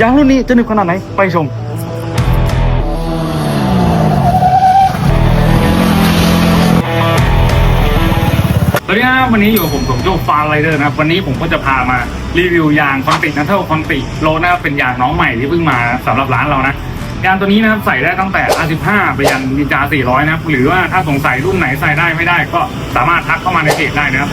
ยางรุ่นนี้จะหนึบขนาดไหน ไปชมสวัสดีครับวันนี้อยู่กับผมผมโจฟาร์ไรเดอร์นะครับ วันนี้ผมก็จะพามารีวิวยางคอนตินัทเทิลคอนติโลนะครับเป็นยางน้องใหม่ที่เพิ่งมาสำหรับร้านเรานะยางตัวนี้นะครับใส่ได้ตั้งแต่ R15 ไปยันนินจา400 นะครับ หรือว่าถ้าสงสัยรุ่นไหนใส่ได้ไม่ได้ก็สามารถทักเข้ามาในเพจได้นะครับ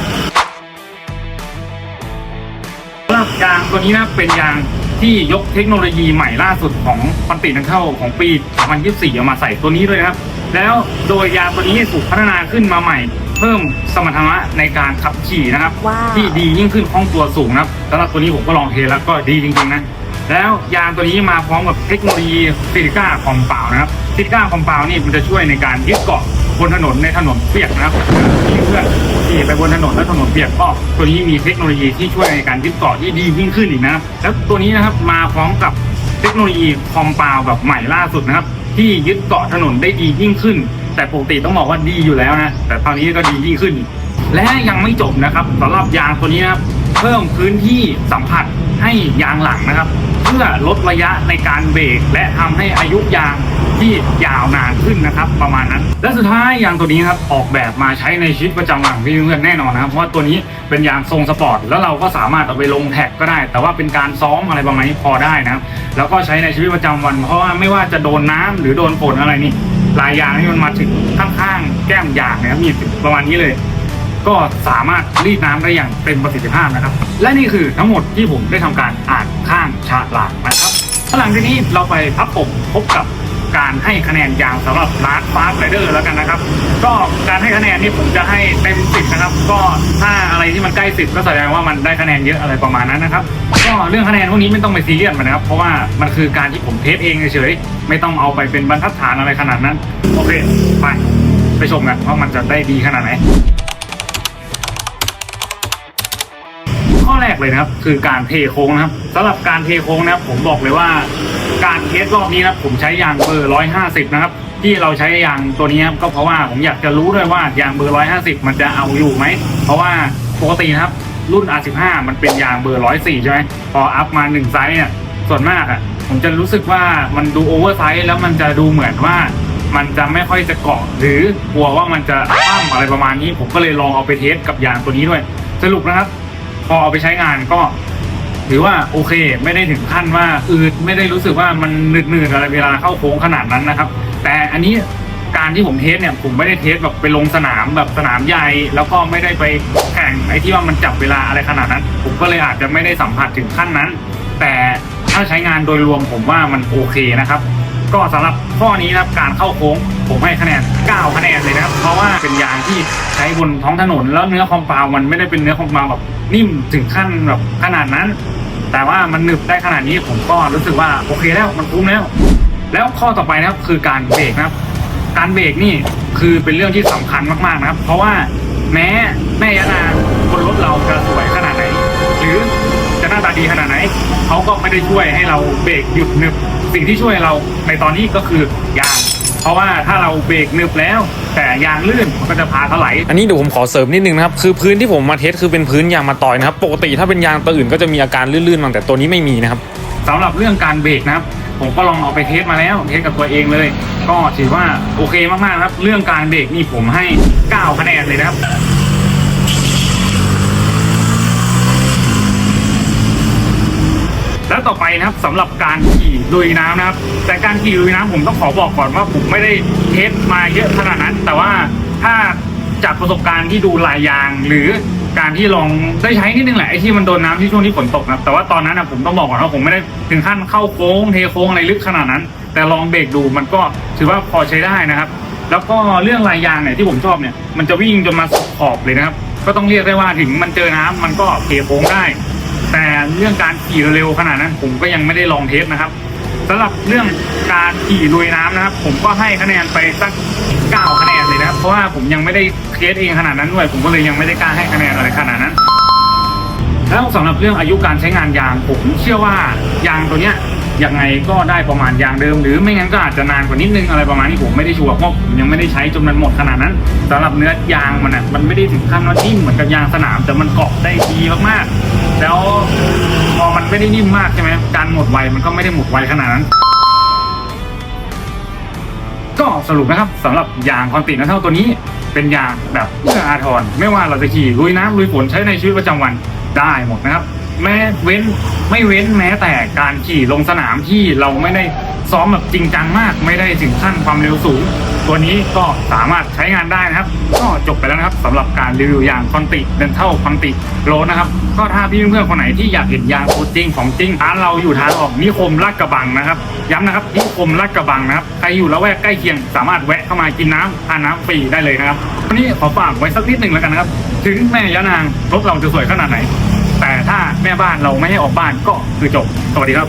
สำหรับยางตัวนี้นะเป็นยาง ที่ยกเทคโนโลยีใหม่ล่าสุดของคอนตินัทเทิลของปี 2024 เอามาใส่ตัวนี้ด้วยนะครับ แล้วโดยยางตัวนี้ถูกพัฒนาขึ้นมาใหม่ เพิ่มสมรรถนะในการขับขี่นะครับ ว้าว ที่ดียิ่งขึ้นคล่องตัวสูงนะครับสำหรับตัวนี้ผมก็ลองเทสแล้วก็ดีจริงๆนะ แล้วยางตัวนี้มาพร้อมกับเทคโนโลยีซิลิก้าคอมเปล่านะครับซิลิก้าคอมเปล่านี่มันจะช่วยในการยึดเกาะ บนถนนในถนนเปียกนะครับที่เพื่อนที่ไปบนถนนแล้วถนนเปียกก็ตัวนี้มีเทคโนโลยีที่ช่วยในการยึดเกาะที่ดียิ่งขึ้นอีกนะครับแล้วตัวนี้นะครับมาพร้อมกับเทคโนโลยีคอมเปล่าแบบใหม่ล่าสุดนะครับที่ยึดเกาะถนนได้ดียิ่งขึ้น แต่ปกติต้องบอกว่าดีอยู่แล้วนะแต่ตอนนี้ก็ดียิ่งขึ้น และยังไม่จบนะครับสำหรับยางตัวนี้นะครับเพิ่มพื้นที่สัมผัสให้ยางหลังนะครับ เพื่อลดระยะในการเบรกและทำให้อายุยางที่ยาวนานขึ้นนะครับ ประมาณนั้น และสุดท้ายยางตัวนี้ครับออกแบบมาใช้ในชีวิตประจำวันของพี่เพื่อนแน่นอนนะครับ เพราะว่าตัวนี้เป็นยางทรงสปอร์ตแล้วเราก็สามารถเอาไปลงแท็กก็ได้ แต่ว่าเป็นการซ้อมอะไรประมาณนี้พอได้นะครับแล้วก็ใช้ในชีวิตประจำวัน เพราะว่าไม่ว่าจะโดนน้ำหรือโดนฝนอะไรนี่ลายยางนี่มันมาถึงข้างๆแก้มยางนะครับมีประมาณนี้เลยก็สามารถรีดน้ำได้อย่างเต็มประสิทธิภาพนะครับ และนี่คือทั้งหมดที่ผมได้ทำการอ่านข้าง หลังจากนี้เราไปพับผมพบกับการให้คะแนนยางสำหรับร้านฟาสต์ไรเดอร์แล้วกันนะครับ ก็การให้คะแนนนี่ผมจะให้เต็มสิบนะครับ ก็ถ้าอะไรที่มันใกล้สิบก็แสดงว่ามันได้คะแนนเยอะอะไรประมาณนั้นนะครับ ก็เรื่องคะแนนพวกนี้ไม่ต้องไปซีเรียสมันนะครับ เพราะว่ามันคือการที่ผมเทสเองเฉยๆ ไม่ต้องเอาไปเป็นบรรทัดฐานอะไรขนาดนั้น โอเค ไป ไปชมกันว่ามันจะได้ดีขนาดไหน แรกเลยนะครับ คือการเทโค้งนะครับสำหรับการเทโค้งนะครับ ผมบอกเลยว่า การเทสรอบนี้นะครับ ผมใช้ยางเบอร์150นะครับ ที่เราใช้ยางตัวนี้ครับก็เพราะว่าผมอยากจะรู้ด้วยว่ายางเบอร์150มันจะเอาอยู่ไหมเพราะว่าปกตินะครับ รุ่น R15 มันเป็นยางเบอร์104ใช่ไหมพออัพมา1ไซส์เนี่ยส่วนมากอะผมจะรู้สึกว่ามันดูโอเวอร์ไซส์แล้วมันจะดูเหมือนว่ามันจะไม่ค่อยจะเกาะหรือกลัวว่ามันจะคว่ำอะไรประมาณนี้ ผมก็เลยลองเอาไปเทสกับยางตัวนี้ด้วย สรุปนะครับ พอเอาไปใช้งานก็ ถือว่าโอเค ไม่ได้ถึงขั้นว่าอืดไม่ได้รู้สึกว่ามันหนืดๆอะไรเวลาเข้าโค้งขนาดนั้นนะครับ แต่อันนี้การที่ผมเทสเนี่ยผมไม่ได้เทสแบบไปลงสนามแบบสนามใหญ่แล้วก็ไม่ได้ไปแข่งไอ้ที่ว่ามันจับเวลาอะไรขนาดนั้น ผมก็เลยอาจจะไม่ได้สัมผัสถึงขั้นนั้น แต่ถ้าใช้งานโดยรวมผมว่ามันโอเคนะครับ ก็สำหรับข้อนี้นะครับการเข้าโค้งผมให้คะแนน 9 คะแนนเลยนะครับ เพราะว่าเป็นยางที่ใช้บนท้องถนน แล้วเนื้อคอมเปลวมันไม่ได้เป็นเนื้อคอมเปลวแบบนิ่มถึงขั้นแบบขนาดนั้น แต่ว่ามันหนึบได้ขนาดนี้ผมก็รู้สึกว่าโอเคแล้วมันคุ้มแล้ว แล้วข้อต่อไปนะครับคือการเบรกนะครับ การเบรกนี่คือเป็นเรื่องที่สำคัญมากๆนะครับ เพราะว่าแม้แม่ยานาบนรถเราจะสวยขนาดไหน หรือจะหน้าตาดีขนาดไหนเขาก็ไม่ได้ช่วยให้เราเบรกหยุดหนึบ สิ่งที่ช่วยเราในตอนนี้ก็คือยาง เพราะว่าถ้าเราเบรกหนึบแล้ว แต่ยางลื่นมันก็จะพาถลายอันนี้เดี๋ยวผมขอเสริมนิดนึงนะครับคือพื้นที่ผมมาเทสคือเป็นพื้นยางมาตอยนะครับปกติถ้าเป็นยางตัวอื่นก็จะมีอาการลื่นๆบ้างแต่ตัวนี้ไม่มีนะครับสำหรับเรื่องการเบรกนะครับผมก็ลองเอาไปเทสมาแล้วเทสกับตัวเองเลย ก็ถือว่าโอเคมากๆนะครับ เรื่องการเบรกนี่ผมให้ 9 คะแนนเลยนะครับ แล้วต่อไปนะครับสำหรับการขี่ลุยน้ำนะครับ แต่การขี่ลุยน้ำผมต้องขอบอกก่อนว่าผมไม่ได้เทสมาเยอะขนาดนั้น แต่ว่าถ้าจากประสบการณ์ที่ดูลายยาง หรือการที่ลองได้ใช้นิดนึงแหละไอ้ที่มันโดนน้ำที่ช่วงที่ฝนตกนะแต่ว่าตอนนั้นนะผมต้องบอกก่อนว่าผมไม่ได้ถึงขั้นเข้าโค้งเทโค้งอะไรลึกขนาดนั้น แต่ลองเบรกดูมันก็ถือว่าพอใช้ได้นะครับ แล้วก็เรื่องลายยางเนี่ยที่ผมชอบเนี่ยมันจะวิ่งจนมาสุดขอบเลยนะครับ ก็ต้องเรียกได้ว่าถึงมันเจอน้ำมันก็เทโค้งได้ แต่เรื่องการขี่เร็วขนาดนั้น ผมก็ยังไม่ได้ลองเทสนะครับสำหรับเรื่องการขี่ลุยน้ำนะครับ ผมก็ให้คะแนนไปสัก9คะแนนเลยนะครับ เพราะว่าผมยังไม่ได้เทสเองขนาดนั้นด้วยผมก็เลยยังไม่ได้กล้าให้คะแนนอะไรขนาดนั้นแล้วสำหรับเรื่องอายุการใช้งานยางผมเชื่อว่ายางตัวเนี้ย ยังไงก็ได้ประมาณยางเดิม หรือไม่งั้นก็อาจจะนานกว่านิดนึงอะไรประมาณนี้ผมไม่ได้ชัวร์เพราะผมยังไม่ได้ใช้จนมันหมดขนาดนั้นสำหรับเนื้อยางมันอะมันไม่ได้ถึงขั้นว่านิ่มเหมือนกับยางสนาม แต่มันเกาะได้ดีมากๆแล้วพอมันไม่ได้นิ่มมากใช่ไหมการหมดไวมันก็ไม่ได้หมดไวขนาดนั้นก็สรุปนะครับสำหรับยางคอนตินะเท่าตัวนี้ เป็นยางแบบเอื้ออาทรไม่ว่าเราจะขี่ลุยน้ำลุยฝนใช้ในชีวิตประจำวันได้หมดนะครับ แม้เว้นไม่เว้นแม้แต่การขี่ลงสนามที่เราไม่ได้ซ้อมแบบจริงจังมาก ไม่ได้ถึงขั้นความเร็วสูง ตัวนี้ก็สามารถใช้งานได้นะครับ ก็จบไปแล้วนะครับสำหรับการรีวิวยางคอนติเดนเท่าคอนติโรนะครับ ก็ถ้าพี่เพื่อนๆคนไหนที่อยากเห็นยางตัวจริงของจริงร้านเราอยู่ทางออกนิคมลาดกระบังนะครับ ย้ำนะครับนิคมลาดกระบังนะครับใครอยู่ละแวกใกล้เคียงสามารถแวะเข้ามากินน้ำทานน้ำฟรีได้เลยนะครับวันนี้ขอฝากไว้สักนิดหนึ่งแล้วกันนะครับ ถึงแม่ยะนางรถเราจะสวยขนาดไหน แต่ถ้าแม่บ้านเราไม่ให้ออกบ้านก็คือจบ สวัสดีครับ